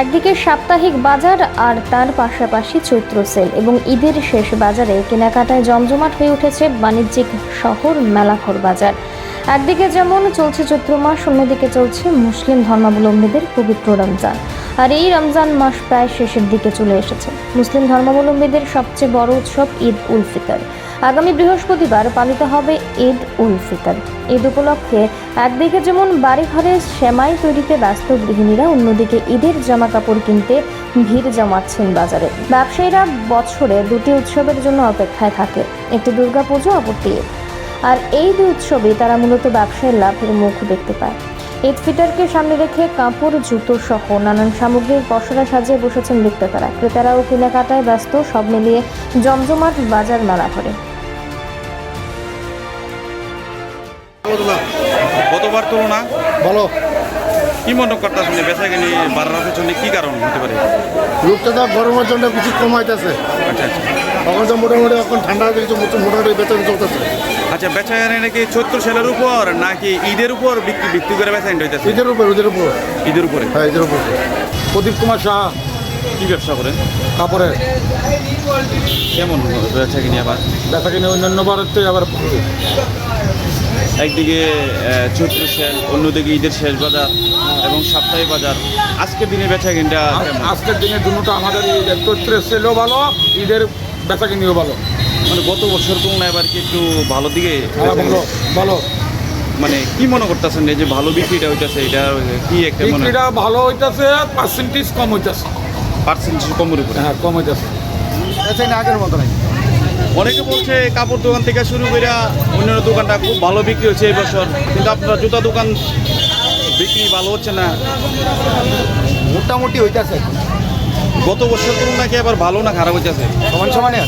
একদিকে সাপ্তাহিক বাজার আর তার পাশাপাশি চৈত্র সেল এবং ঈদের শেষ বাজারে কেনাকাটায় জমজমাট হয়ে উঠেছে বাণিজ্যিক শহর মেলাঘর বাজার। একদিকে যেমন চলছে চৈত্র মাস, অন্যদিকে চলছে মুসলিম ধর্মাবলম্বীদের পবিত্র রমজান। আর এই রমজান মাস প্রায় শেষের দিকে চলে এসেছে। মুসলিম ধর্মাবলম্বীদের সবচেয়ে বড় উৎসব ঈদ উল ফিতর। আগামী বৃহস্পতিবার পালিত হবে ঈদ উল ফিতর। ঈদ উপলক্ষে একদিকে যেমন বাড়িঘরে সেমাই তৈরিতে ব্যস্ত গৃহিণীরা, অন্যদিকে ঈদের জামা কাপড় কিনতে ভিড় জমাচ্ছেন বাজারে। ব্যবসায়ীরা বছরে দুটি উৎসবের জন্য অপেক্ষায় থাকে, একটি দুর্গাপুজো, অপরটি ঈদ। আর এই দুই উৎসবে তারা মূলত ব্যবসায়ের লাভের মুখ দেখতে পায়। ঈদ ফিতরকে সামনে রেখে কাপড় জুতো সহ নানান সামগ্রীর পসরা সাজিয়ে বসেছেন বিক্রেতারা। ক্রেতারাও কেনাকাটায় ব্যস্ত সব মিলিয়ে জমজমাট বাজার মেলা করে গতবার তুলনা বলো। কি মনে বেচা কিনি বাড়ার পেছনে কি কারণ হতে পারে? লোকটা তো গরমের জন্য কিছু কমাইতেছে। আচ্ছা আচ্ছা। এখন তো মোটামুটি এখন ঠান্ডা হয়ে গেছে মোটামুটি বেতন চলতেছে। আচ্ছা বেচা কিনি নাকি চৈত্র সেলের উপর নাকি ঈদের উপর বিক্রি বিক্রি করে বেচা হইতেছে ঈদের উপর ঈদের উপর। ঈদের উপরে? হ্যাঁ ঈদের উপর। প্রদীপ কুমার শাহ। কি ব্যবসা করেন? কাপড়ের কেমন বেচা কিনি আবার দেখা কিনে অন্যান্য বারের থেকে আবার একদিকে চৈত্র সেল অন্যদিকে ঈদের শেষ বাজার এবং সাপ্তাহিক বাজার। আজকের দিনে বেচা কিনটা আজকের দিনে দুটো আমাদের চৈত্রের সেলও ভালো ঈদের বেচা কিনিও ভালো। মানে গত বছর তুলনায় এবার কি একটু ভালো দিকে হ্যাঁ ভালো ভালো। মানে কি মনে করতেছেন এই যে ভালো বিক্রিটা হইতেছে এটা কি একটা মনে বিক্রিটা ভালো হইতেছে পার্সেন্টেজ কম হইতেছে। পার্সেন্টেজ কমের উপরে? হ্যাঁ কম হইতেছে। বেচা কিনা আগের মতো নাই। অনেকে বলছে কাপড় দোকান থেকে শুরু করে অন্যান্য দোকানটা খুব ভালো বিক্রি হচ্ছে এই বছর কিন্তু আপনার জুতা দোকান বিক্রি ভালো হচ্ছে না। মোটামুটি হইতেছে। গত বছর তুলনায় কি আবার ভালো না খারাপ হয়েছে সমান সমানে?